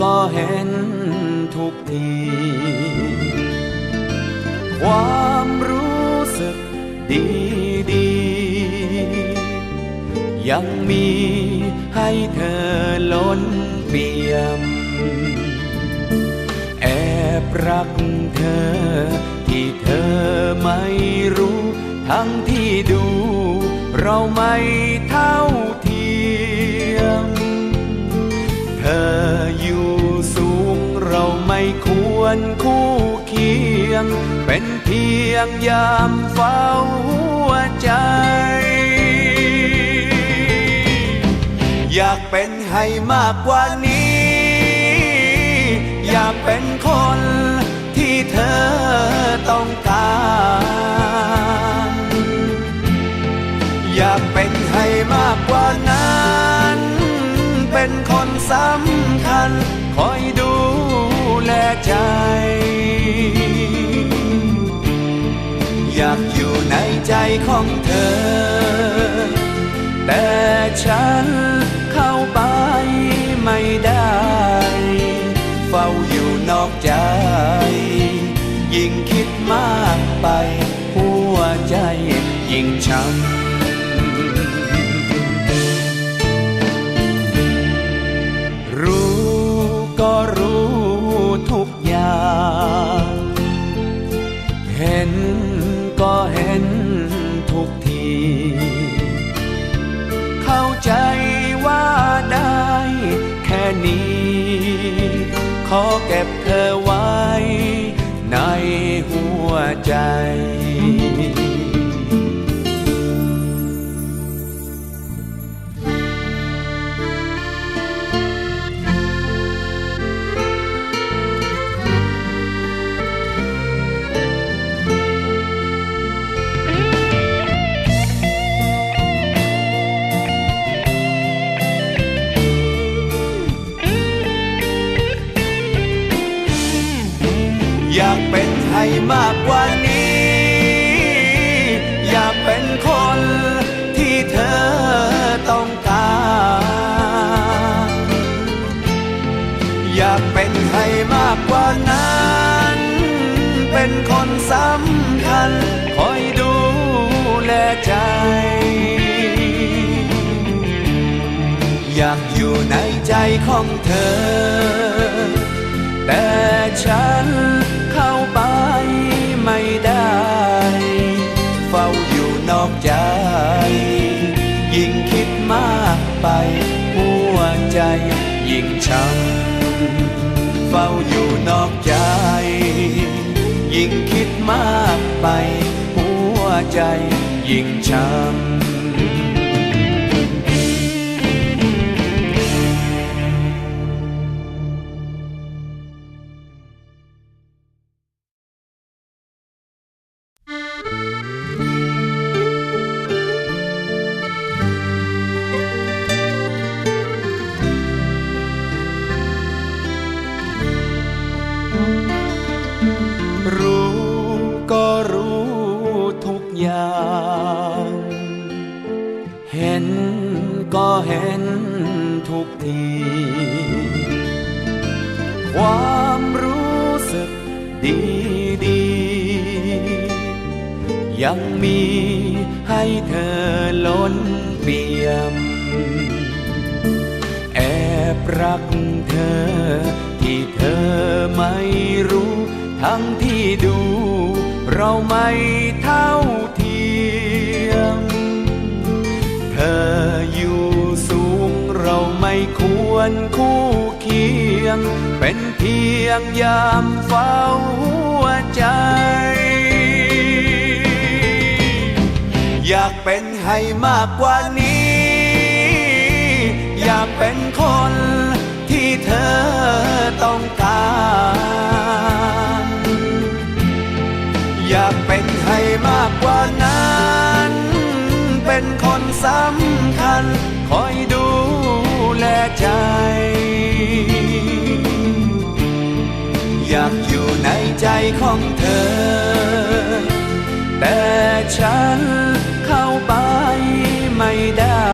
ก็เห็นทุกที ความรู้สึกดีดียังมีให้เธอล้นเปี่ยม แอบรักเธอ ที่เธอไม่รู้ ทั้งที่ดูเราไม่ท่ ควรคู่เคียง เป็นเพียงยามเฝ้าหัวใจ อยากเป็นให้มากกว่านี้ อยากเป็นคนที่เธอต้องการอยากเป็นให้มากกว่านั้น เป็นคนสำคัญ คอยดู แลใจ อยากอยู่ในใจของเธอ แต่ฉัน ขอเก็บเธอไว้ในหัวใจ ให้มากกว่านี้ อยากเป็นคนที่เธอต้องการอยากเป็นให้มากกว่านั้น เป็นคนสำคัญ คอยดูแลใจ อยากอยู่ในใจของเธอ แต่ฉัน ไป หัวใจยิ่งช้ำเฝ้าอยู่นอกใจ ยิ่งคิดมากไป หัวใจยิ่งช้ำ ย่างเห็นก็เห็นทุกที ความรู้สึกดีดี ยังมีให้เธอล้นเปี่ยม แอบรักเธอ ที่เธอไม่รู้ ทั้งที่ดูเราไม่ท่า ควรคู่เคียง เป็นเพียงยามเฝ้าหัวใจ อยากเป็นให้มากกว่านี้ อยากเป็นคนที่เธอต้องการ อยากเป็นให้มากกว่านั้น เป็นคนสำคัญ ใจ อยากอยู่ในใจของเธอ แต่ฉันเข้าไปไม่